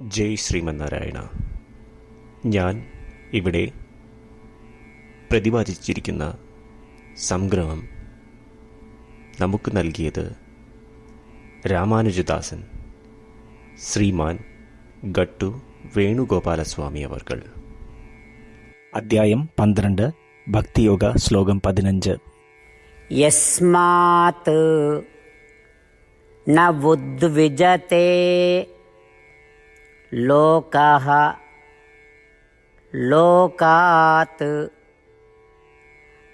ജയ് ശ്രീമന്നാരായണ. ഞാൻ ഇവിടെ പ്രതിപാദിച്ചിരിക്കുന്ന സംഗ്രഹം നമുക്ക് നൽകിയത് രാമാനുജദാസൻ ശ്രീമാൻ ഗട്ടു വേണുഗോപാലസ്വാമി അവർകൾ. അദ്ധ്യായം പന്ത്രണ്ട് ഭക്തിയോഗ ശ്ലോകം പതിനഞ്ച്. യസ്മാത് ന ഉദ്വിജത്തെ लोकः लोकात्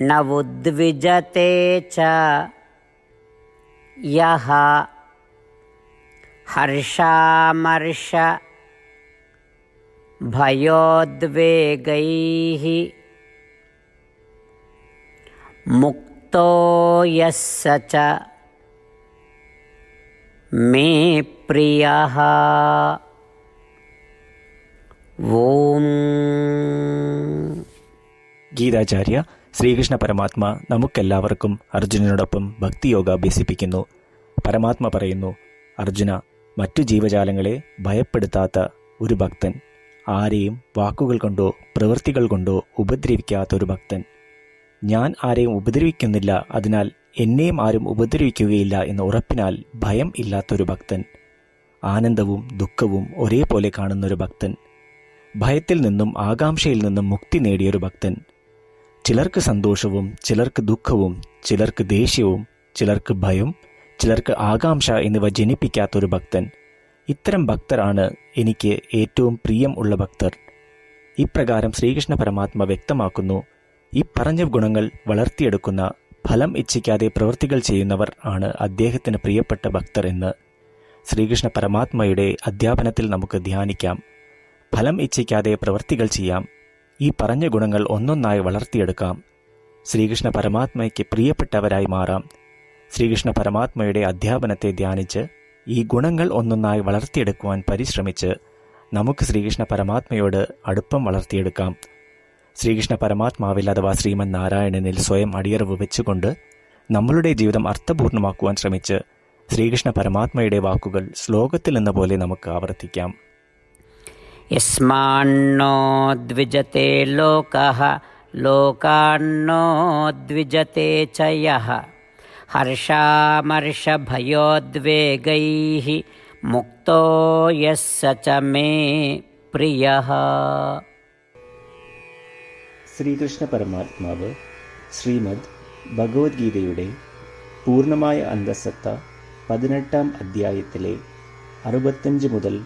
न उद्विजते च यः हर्षामर्ष भयोद्वेगैः मुक्तो यः स च मे प्रियः ॐ ഗീതാചാര്യ ശ്രീകൃഷ്ണ പരമാത്മ നമുക്കെല്ലാവർക്കും അർജുനനോടൊപ്പം ഭക്തിയോഗ അഭ്യസിപ്പിക്കുന്നു. പരമാത്മ പറയുന്നു അർജുന മറ്റു ജീവജാലങ്ങളെ ഭയപ്പെടുത്താത്ത ഒരു ഭക്തൻ ആരെയും വാക്കുകൾ കൊണ്ടോ പ്രവൃത്തികൾ കൊണ്ടോ ഉപദ്രവിക്കാത്ത ഒരു ഭക്തൻ. ഞാൻ ആരെയും ഉപദ്രവിക്കുന്നില്ല അതിനാൽ എന്നെയും ആരും ഉപദ്രവിക്കുകയില്ല എന്ന ഉറപ്പിനാൽ ഭയം ഇല്ലാത്തൊരു ഭക്തൻ. ആനന്ദവും ദുഃഖവും ഒരേപോലെ കാണുന്നൊരു ഭക്തൻ. ഭയത്തിൽ നിന്നും ആകാംക്ഷയിൽ നിന്നും മുക്തി നേടിയൊരു ഭക്തൻ. ചിലർക്ക് സന്തോഷവും ചിലർക്ക് ദുഃഖവും ചിലർക്ക് ദേഷ്യവും ചിലർക്ക് ഭയം ചിലർക്ക് ആകാംക്ഷ എന്നിവ ജനിപ്പിക്കാത്തൊരു ഭക്തൻ. ഇത്തരം ഭക്തരാണ് എനിക്ക് ഏറ്റവും പ്രിയം ഉള്ള ഭക്തർ. ഇപ്രകാരം ശ്രീകൃഷ്ണ പരമാത്മ വ്യക്തമാക്കുന്നു ഈ പറഞ്ഞ ഗുണങ്ങൾ വളർത്തിയെടുക്കുന്ന ഫലം ഇച്ഛിക്കാതെ പ്രവൃത്തികൾ ചെയ്യുന്നവർ ആണ് അദ്ദേഹത്തിന് പ്രിയപ്പെട്ട ഭക്തർ എന്ന് ശ്രീകൃഷ്ണ പരമാത്മയുടെ അധ്യാപനത്തിൽ നമുക്ക് ധ്യാനിക്കാം. ഫലം ഇച്ഛിക്കാതെ പ്രവൃത്തികൾ ചെയ്യാം. ഈ പറഞ്ഞ ഗുണങ്ങൾ ഒന്നൊന്നായി വളർത്തിയെടുക്കാം. ശ്രീകൃഷ്ണ പരമാത്മയ്ക്ക് പ്രിയപ്പെട്ടവരായി മാറാം. ശ്രീകൃഷ്ണ പരമാത്മയുടെ അധ്യാപനത്തെ ധ്യാനിച്ച് ഈ ഗുണങ്ങൾ ഒന്നൊന്നായി വളർത്തിയെടുക്കുവാൻ പരിശ്രമിച്ച് നമുക്ക് ശ്രീകൃഷ്ണ പരമാത്മയോട് അടുപ്പം വളർത്തിയെടുക്കാം. ശ്രീകൃഷ്ണ പരമാത്മാവിൽ അഥവാ ശ്രീമൻ നാരായണനിൽ സ്വയം അടിയറവ് വെച്ചുകൊണ്ട് നമ്മളുടെ ജീവിതം അർത്ഥപൂർണമാക്കുവാൻ ശ്രമിച്ച് ശ്രീകൃഷ്ണ പരമാത്മയുടെ വാക്കുകൾ ശ്ലോകത്തിൽ എന്ന പോലെ നമുക്ക് ആവർത്തിക്കാം. యస్మాన్నో ద్విజతే లోక లోకాన్నో ద్విజతే చయ హర్షామర్షభయోద్వేగై ముక్తో యస్స చ మే ప్రియ ശ്രീകൃഷ്ണ പരമാത്മാവ് ശ്രീമദ് ഭഗവത്ഗീതയുടെ പൂർണ്ണമായ അന്തസത്ത പതിനെട്ടാം അധ്യായത്തിലെ അറുപത്തഞ്ച് മുതൽ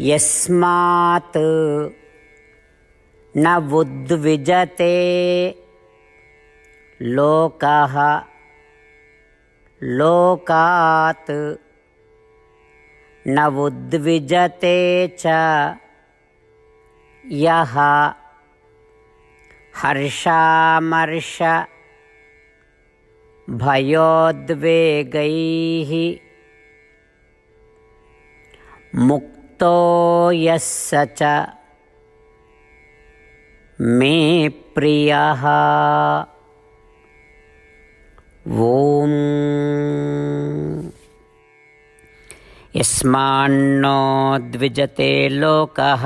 यस्मात् न उद्विजते। लोकः लोकात् न उद्विजते च। यः हर्षामर्ष भयोद्वेगैः मुक्तो यः स च मे प्रियः ॐ यस्मान्नो द्विजते लोकः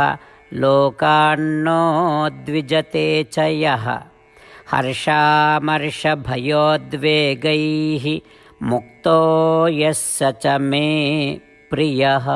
लोकान्नो द्विजते च यः हर्षामर्षभयोद्वेगैः मुक्तो यः स च मे प्रियः